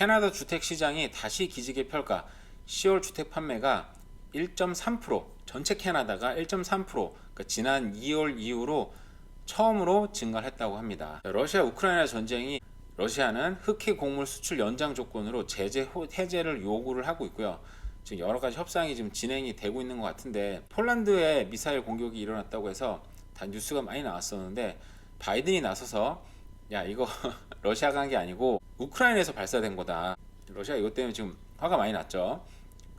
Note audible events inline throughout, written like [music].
캐나다 주택 시장이 다시 기지개 펼까 10월 주택 판매가 1.3% 전체 캐나다가 1.3% 그러니까 지난 2월 이후로 처음으로 증가를 했다고 합니다. 러시아 우크라이나 전쟁이 러시아는 흑해 곡물 수출 연장 조건으로 제재 호- 해제를 요구를 하고 있고요. 지금 여러 가지 협상이 지금 진행이 되고 있는 것 같은데 폴란드에 미사일 공격이 일어났다고 해서 다 뉴스가 많이 나왔었는데 바이든이 나서서 야 이거 [laughs] 러시아가 한 게 아니고 우크라이나에서 발사된 거다. 러시아 이것 때문에 지금 화가 많이 났죠.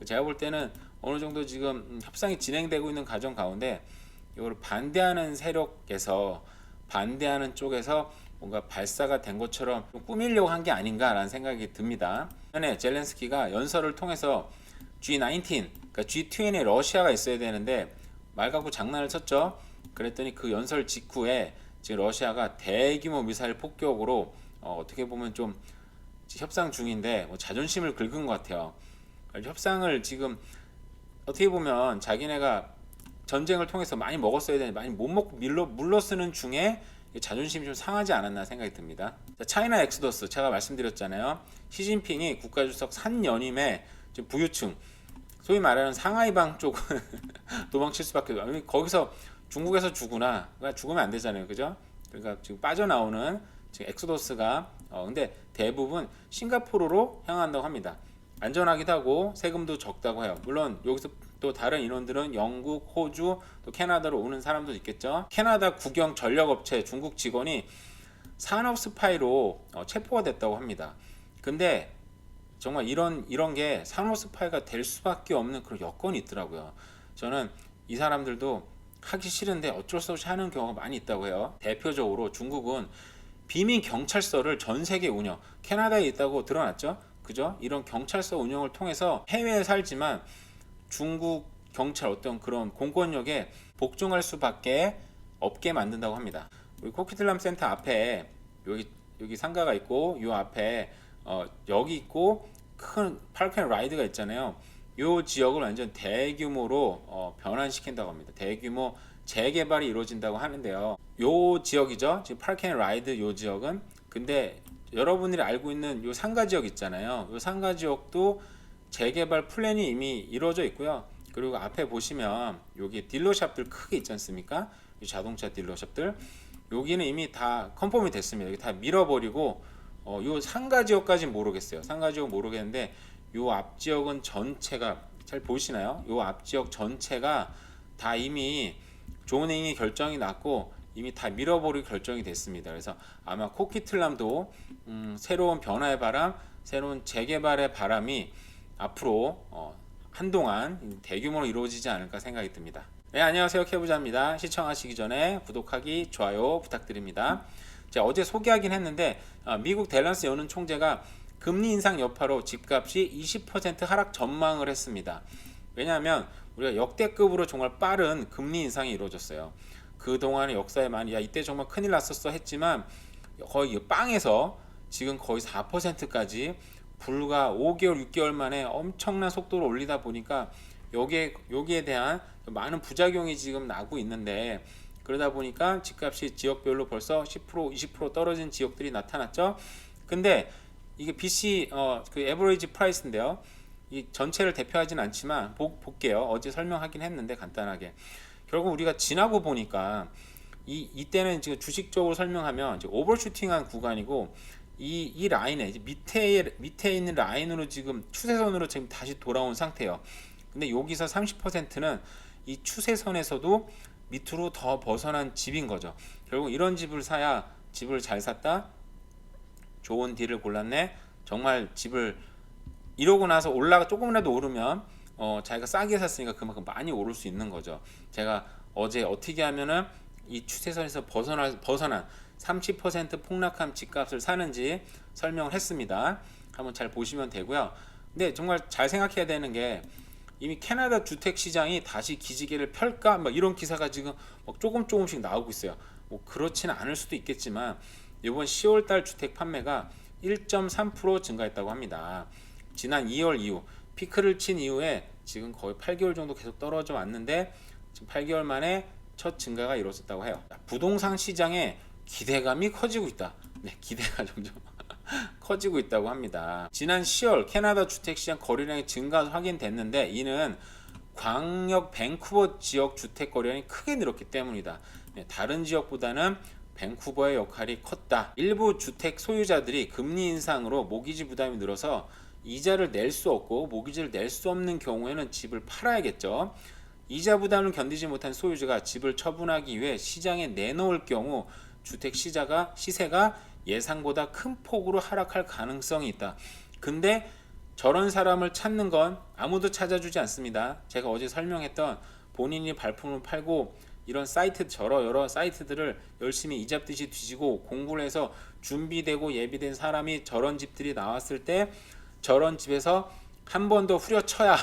제가 볼 때는 어느 정도 지금 음, 협상이 진행되고 있는 과정 가운데 이걸 반대하는 세력에서 반대하는 쪽에서 뭔가 발사가 된 것처럼 좀 꾸미려고 한 게 아닌가라는 생각이 듭니다. 전에 젤렌스키가 연설을 통해서 G19, 그러니까 G20에 러시아가 있어야 되는데 말 갖고 장난을 쳤죠. 그랬더니 그 연설 직후에 지금 러시아가 대규모 미사일 폭격으로 어, 어떻게 보면 좀 협상 중인데 뭐 자존심을 긁은 것 같아요. 협상을 지금 어떻게 보면 자기네가 전쟁을 통해서 많이 먹었어야 되는데 많이 못 먹고 밀러 물러 쓰는 중에 자존심이 좀 상하지 않았나 생각이 듭니다. 자, 차이나 엑스더스 제가 말씀드렸잖아요. 시진핑이 국가주석 산연임에 부유층 소위 말하는 상하이방 쪽은 [laughs] 도망칠 수밖에 없어요. 거기서 중국에서 죽으나 그러니까 죽으면 안 되잖아요, 그죠? 그러니까 지금 빠져나오는 지금 엑소더스가 어 근데 대부분 싱가포르로 향한다고 합니다. 안전하기도 하고 세금도 적다고 해요. 물론 여기서 또 다른 인원들은 영국, 호주, 또 캐나다로 오는 사람도 있겠죠. 캐나다 국영 전력업체 중국 직원이 산업 스파이로 어, 체포가 됐다고 합니다. 근데 정말 이런 이런 게 산업 스파이가 될 수밖에 없는 그런 여건이 있더라고요. 저는 이 사람들도 하기 싫은데 어쩔 수 없이 하는 경우가 많이 있다고 해요. 대표적으로 중국은 비민 경찰서를 전 세계 운영, 캐나다에 있다고 드러났죠. 그죠? 이런 경찰서 운영을 통해서 해외에 살지만 중국 경찰 어떤 그런 공권력에 복종할 수밖에 없게 만든다고 합니다. 우리 코키틀람 센터 앞에 여기 여기 상가가 있고 요 앞에 어, 여기 있고 큰 파크앤 라이드가 있잖아요. 요 지역을 완전 대규모로 어, 변환시킨다고 합니다. 대규모 재개발이 이루어진다고 하는데요. 요 지역이죠. 지금 파크앤 라이드 요 지역은 근데 여러분들이 알고 있는 요 상가 지역 있잖아요. 요 상가 지역도 재개발 플랜이 이미 이루어져 있고요. 그리고 앞에 보시면 여기 딜러샵들 크게 있지 않습니까? 이 자동차 딜러샵들 여기는 이미 다 컨펌이 됐습니다. 여기 다 밀어버리고 어, 요 상가 지역까지는 모르겠어요. 상가 지역 모르겠는데 요 앞 지역은 전체가 잘 보이시나요? 요 앞 지역 전체가 다 이미 조닝이 결정이 났고 이미 다 밀어버릴 결정이 됐습니다. 그래서 아마 코키틀람도 음, 새로운 변화의 바람, 새로운 재개발의 바람이 앞으로 어, 한동안 대규모로 이루어지지 않을까 생각이 듭니다. 네, 안녕하세요. 케부자입니다. 시청하시기 전에 구독하기, 좋아요 부탁드립니다. 제가 어제 소개하긴 했는데 어, 미국 댈러스 여는 총재가 금리 인상 여파로 집값이 20% 하락 전망을 했습니다. 왜냐하면 우리가 역대급으로 정말 빠른 금리 인상이 이루어졌어요. 그 동안의 역사에 많이 야 이때 정말 큰일 났었어 했지만 거의 빵에서 지금 거의 4%까지 불과 5개월, 6개월 만에 엄청난 속도로 올리다 보니까 여기에 여기에 대한 많은 부작용이 지금 나고 있는데 그러다 보니까 집값이 지역별로 벌써 10% 20% 떨어진 지역들이 나타났죠. 근데 이게 BC 어 그 에버리지 프라이스인데요. 이 전체를 대표하진 않지만 보, 볼게요. 어제 설명하긴 했는데 간단하게 결국 우리가 지나고 보니까 이 이때는 지금 주식적으로 설명하면 이제 오버슈팅한 구간이고 이, 이 라인에 이제 밑에 밑에 있는 라인으로 지금 추세선으로 지금 다시 돌아온 상태예요. 근데 여기서 30%는 이 추세선에서도 밑으로 더 벗어난 집인 거죠. 결국 이런 집을 사야 집을 잘 샀다. 좋은 딜을 골랐네. 정말 집을 이러고 나서 올라가 조금이라도 오르면 어, 자기가 싸게 샀으니까 그만큼 많이 오를 수 있는 거죠. 제가 어제 어떻게 하면은 이 추세선에서 벗어나 벗어난 30% 폭락한 집값을 사는지 설명을 했습니다. 한번 잘 보시면 되고요. 근데 정말 잘 생각해야 되는 게 이미 캐나다 주택 시장이 다시 기지개를 펼까 막 이런 기사가 지금 막 조금 조금씩 나오고 있어요. 뭐 그렇지는 않을 수도 있겠지만 이번 10월 달 주택 판매가 1.3% 증가했다고 합니다. 지난 2월 이후 피크를 친 이후에 지금 거의 8개월 정도 계속 떨어져 왔는데 지금 8개월 만에 첫 증가가 이루어졌다고 해요. 부동산 시장에 기대감이 커지고 있다. 네, 기대가 [laughs] 점점 커지고 있다고 합니다. 지난 10월 캐나다 주택시장 거래량이 증가 확인됐는데 이는 광역 밴쿠버 지역 주택 거래량이 크게 늘었기 때문이다. 네, 다른 지역보다는 밴쿠버의 역할이 컸다. 일부 주택 소유자들이 금리 인상으로 모기지 부담이 늘어서 이자를 낼 수 없고 모기지를 낼 수 없는 경우에는 집을 팔아야겠죠. 이자 부담을 견디지 못한 소유자가 집을 처분하기 위해 시장에 내놓을 경우 주택 시자가 시세가 예상보다 큰 폭으로 하락할 가능성이 있다. 근데 저런 사람을 찾는 건 아무도 찾아주지 않습니다. 제가 어제 설명했던 본인이 발품을 팔고 이런 사이트 저러 여러 사이트들을 열심히 이잡듯이 뒤지고 공부를 해서 준비되고 예비된 사람이 저런 집들이 나왔을 때 저런 집에서 한 번 더 후려쳐야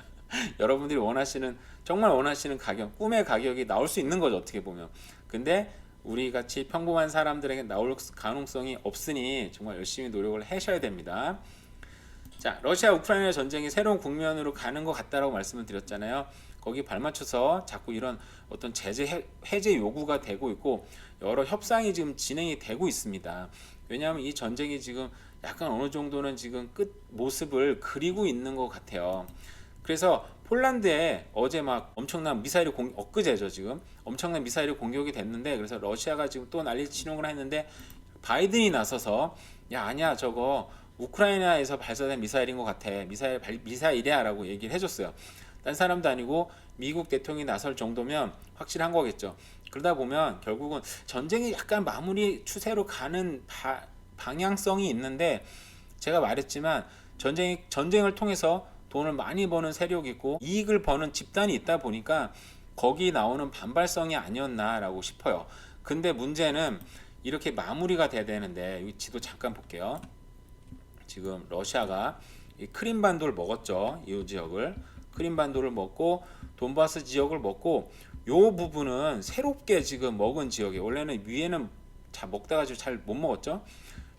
[laughs] 여러분들이 원하시는 정말 원하시는 가격 꿈의 가격이 나올 수 있는 거죠 어떻게 보면 근데 우리 같이 평범한 사람들에게 나올 가능성이 없으니 정말 열심히 노력을 하셔야 됩니다. 자, 러시아 우크라이나 전쟁이 새로운 국면으로 가는 것 같다라고 말씀을 드렸잖아요. 거기 발맞춰서 자꾸 이런 어떤 제재 해- 해제 요구가 되고 있고 여러 협상이 지금 진행이 되고 있습니다. 왜냐하면 이 전쟁이 지금 약간 어느 정도는 지금 끝 모습을 그리고 있는 것 같아요. 그래서 폴란드에 어제 막 엄청난 미사일이 공 엊그제죠 지금 엄청난 미사일이 공격이 됐는데 그래서 러시아가 지금 또 난리 치는 걸 했는데 바이든이 나서서 야 아니야 저거 우크라이나에서 발사된 미사일인 것 같아 미사일 발- 미사일이야라고 얘기를 해줬어요. 딴 사람도 아니고 미국 대통령이 나설 정도면 확실한 거겠죠. 그러다 보면 결국은 전쟁이 약간 마무리 추세로 가는 바- 방향성이 있는데 제가 말했지만 전쟁이 전쟁을 통해서 돈을 많이 버는 세력이 있고 이익을 버는 집단이 있다 보니까 거기 나오는 반발성이 아니었나라고 싶어요. 근데 문제는 이렇게 마무리가 돼야 되는데 이 지도 잠깐 볼게요. 지금 러시아가 이 크림반도를 먹었죠. 이 지역을 크림반도를 먹고 돈바스 지역을 먹고 요 부분은 새롭게 지금 먹은 지역이 원래는 위에는 잘 먹다가 잘 못 먹었죠.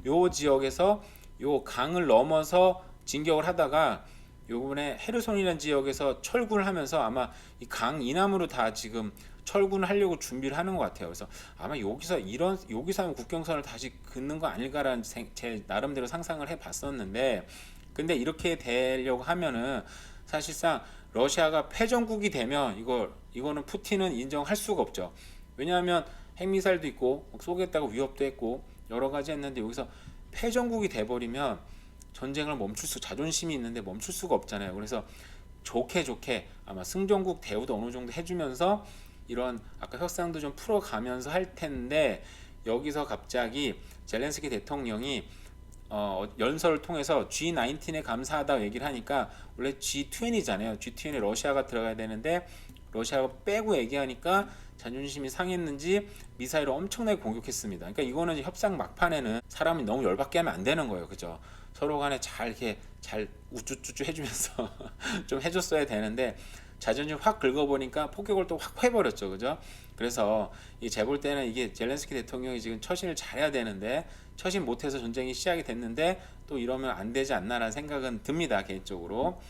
요 지역에서 요 강을 넘어서 진격을 하다가 요번에 헤르손이라는 지역에서 철군을 하면서 아마 이 강 이남으로 다 지금 철군을 하려고 준비를 하는 것 같아요. 그래서 아마 여기서 이런 여기서 하면 국경선을 다시 긋는 거 아닐까라는 생- 제 나름대로 상상을 해봤었는데 근데 이렇게 되려고 하면은 사실상 러시아가 패전국이 되면 이거 이거는 푸틴은 인정할 수가 없죠. 왜냐하면 핵미사일도 있고 쏘겠다고 위협도 했고 여러 가지 했는데 여기서 패전국이 돼버리면 전쟁을 멈출 수 자존심이 있는데 멈출 수가 없잖아요. 그래서 좋게 좋게 아마 승전국 대우도 어느 정도 해주면서 이런 아까 협상도 좀 풀어가면서 할 텐데 여기서 갑자기 젤렌스키 대통령이 어, 연설을 통해서 G19에 감사하다고 얘기를 하니까 원래 G20잖아요. G20에 러시아가 들어가야 되는데 러시아가 빼고 얘기하니까 자존심이 상했는지 미사일을 엄청나게 공격했습니다. 그러니까 이거는 협상 막판에는 사람이 너무 열받게 하면 안 되는 거예요. 그죠? 서로 간에 잘 이렇게 잘 우쭈쭈쭈 해주면서 [laughs] 좀 해줬어야 되는데 자존심 확 긁어보니까 폭격을 또 확 해버렸죠. 그죠? 그래서 이 재볼 때는 이게 젤렌스키 대통령이 지금 처신을 잘해야 되는데 처신 못해서 전쟁이 시작이 됐는데 또 이러면 안 되지 않나라는 생각은 듭니다. 개인적으로.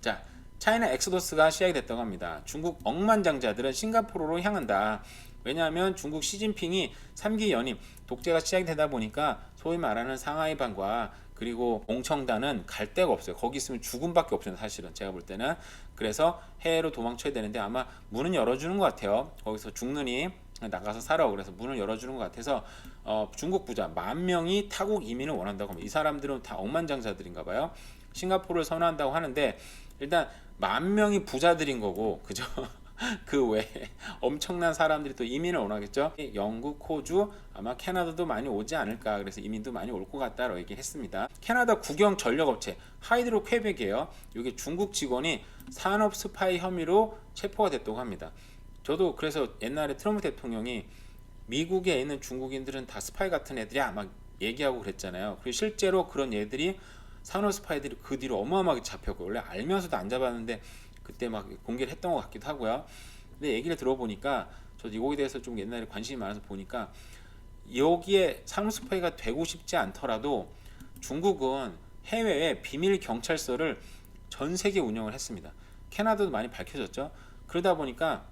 자, 차이나 엑소더스가 시작이 됐다고 합니다. 중국 억만장자들은 싱가포르로 향한다. 왜냐하면 중국 시진핑이 3기 연임 독재가 시작이 되다 보니까 소위 말하는 상하이반과 그리고 공청단은 갈 데가 없어요. 거기 있으면 죽음밖에 없어요. 사실은 제가 볼 때는 그래서 해외로 도망쳐야 되는데 아마 문은 열어주는 것 같아요. 거기서 죽느니 나가서 살아. 그래서 문을 열어주는 것 같아서 어, 중국 부자 만 명이 타국 이민을 원한다고 합니다. 이 사람들은 다 억만장자들인가 봐요. 싱가포르를 선호한다고 하는데 일단 만 명이 부자들인 거고 [laughs] 그죠? 그 외에 엄청난 사람들이 또 이민을 원하겠죠. 영국, 호주, 아마 캐나다도 많이 오지 않을까. 그래서 이민도 많이 올 것 같다라고 얘기했습니다. 캐나다 국영 전력업체 하이드로 퀘벡이에요. 이게 중국 직원이 산업 스파이 혐의로 체포가 됐다고 합니다. 저도 그래서 옛날에 트럼프 대통령이 미국에 있는 중국인들은 다 스파이 같은 애들이야 막 얘기하고 그랬잖아요. 그리고 실제로 그런 애들이 산업 스파이들이 그 뒤로 어마어마하게 잡혔고 원래 알면서도 안 잡았는데 그때 막 공개를 했던 것 같기도 하고요. 근데 얘기를 들어보니까 저도 이거에 대해서 좀 옛날에 관심이 많아서 보니까 여기에 산업 스파이가 되고 싶지 않더라도 중국은 해외에 비밀 경찰서를 전 세계 운영을 했습니다. 캐나다도 많이 밝혀졌죠. 그러다 보니까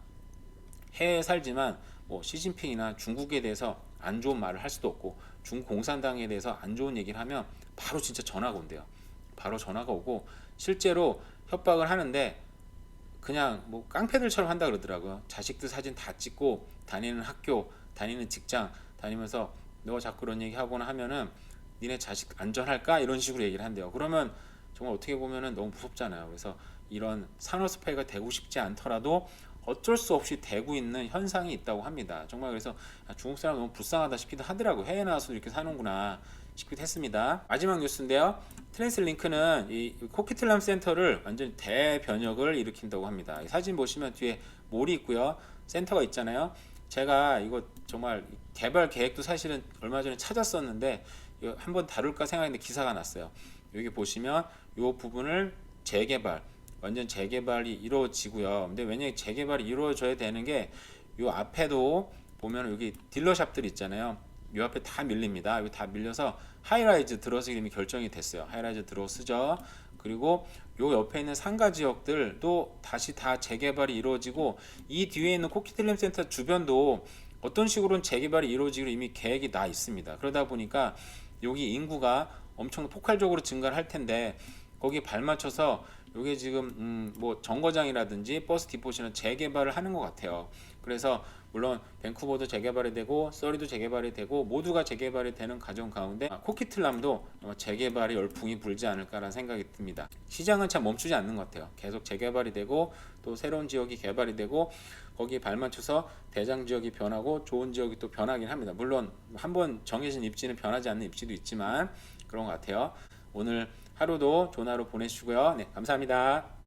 해외에 살지만 뭐 시진핑이나 중국에 대해서 안 좋은 말을 할 수도 없고 중국 공산당에 대해서 안 좋은 얘기를 하면 바로 진짜 전화가 온대요. 바로 전화가 오고 실제로 협박을 하는데 그냥 뭐 깡패들처럼 한다 그러더라고요. 자식들 사진 다 찍고 다니는 학교, 다니는 직장 다니면서 너 자꾸 그런 얘기 하거나 하면은 니네 자식 안전할까 이런 식으로 얘기를 한대요. 그러면 정말 어떻게 보면은 너무 무섭잖아요. 그래서 이런 산업 스파이가 되고 싶지 않더라도 어쩔 수 없이 되고 있는 현상이 있다고 합니다. 정말 그래서 아, 중국 사람 너무 불쌍하다 싶기도 하더라고. 해외 나와서 이렇게 사는구나 싶기도 했습니다. 마지막 뉴스인데요. 트랜스링크는 이 코키틀람 센터를 완전히 대변혁을 일으킨다고 합니다. 이 사진 보시면 뒤에 몰이 있고요. 센터가 있잖아요. 제가 이거 정말 개발 계획도 사실은 얼마 전에 찾았었는데 한번 다룰까 생각했는데 기사가 났어요. 여기 보시면 이 부분을 재개발, 완전 재개발이 이루어지고요. 근데 왜냐면 재개발이 이루어져야 되는 게이 앞에도 보면 여기 딜러샵들 있잖아요. 이 앞에 다 밀립니다. 여기 다 밀려서 하이라이즈 들어서 이미 결정이 됐어요. 하이라이즈 들어 쓰죠. 그리고 요 옆에 있는 상가 지역들도 다시 다 재개발이 이루어지고 이 뒤에 있는 코키틀림 센터 주변도 어떤 식으로는 재개발이 이루어지기로 이미 계획이 나 있습니다. 그러다 보니까 여기 인구가 엄청 폭발적으로 증가를 할 텐데 거기에 발맞춰서 이게 지금 음, 뭐 정거장이라든지 버스 디포시는 재개발을 하는 것 같아요. 그래서 물론 밴쿠버도 재개발이 되고 서리도 재개발이 되고 모두가 재개발이 되는 과정 가운데 아, 코키틀람도 아마 재개발의 열풍이 불지 않을까라는 생각이 듭니다. 시장은 참 멈추지 않는 것 같아요. 계속 재개발이 되고 또 새로운 지역이 개발이 되고 거기에 발맞춰서 대장 지역이 변하고 좋은 지역이 또 변하긴 합니다. 물론 한번 정해진 입지는 변하지 않는 입지도 있지만 그런 것 같아요. 오늘 하루도 좋은 하루 보내시고요. 네, 감사합니다.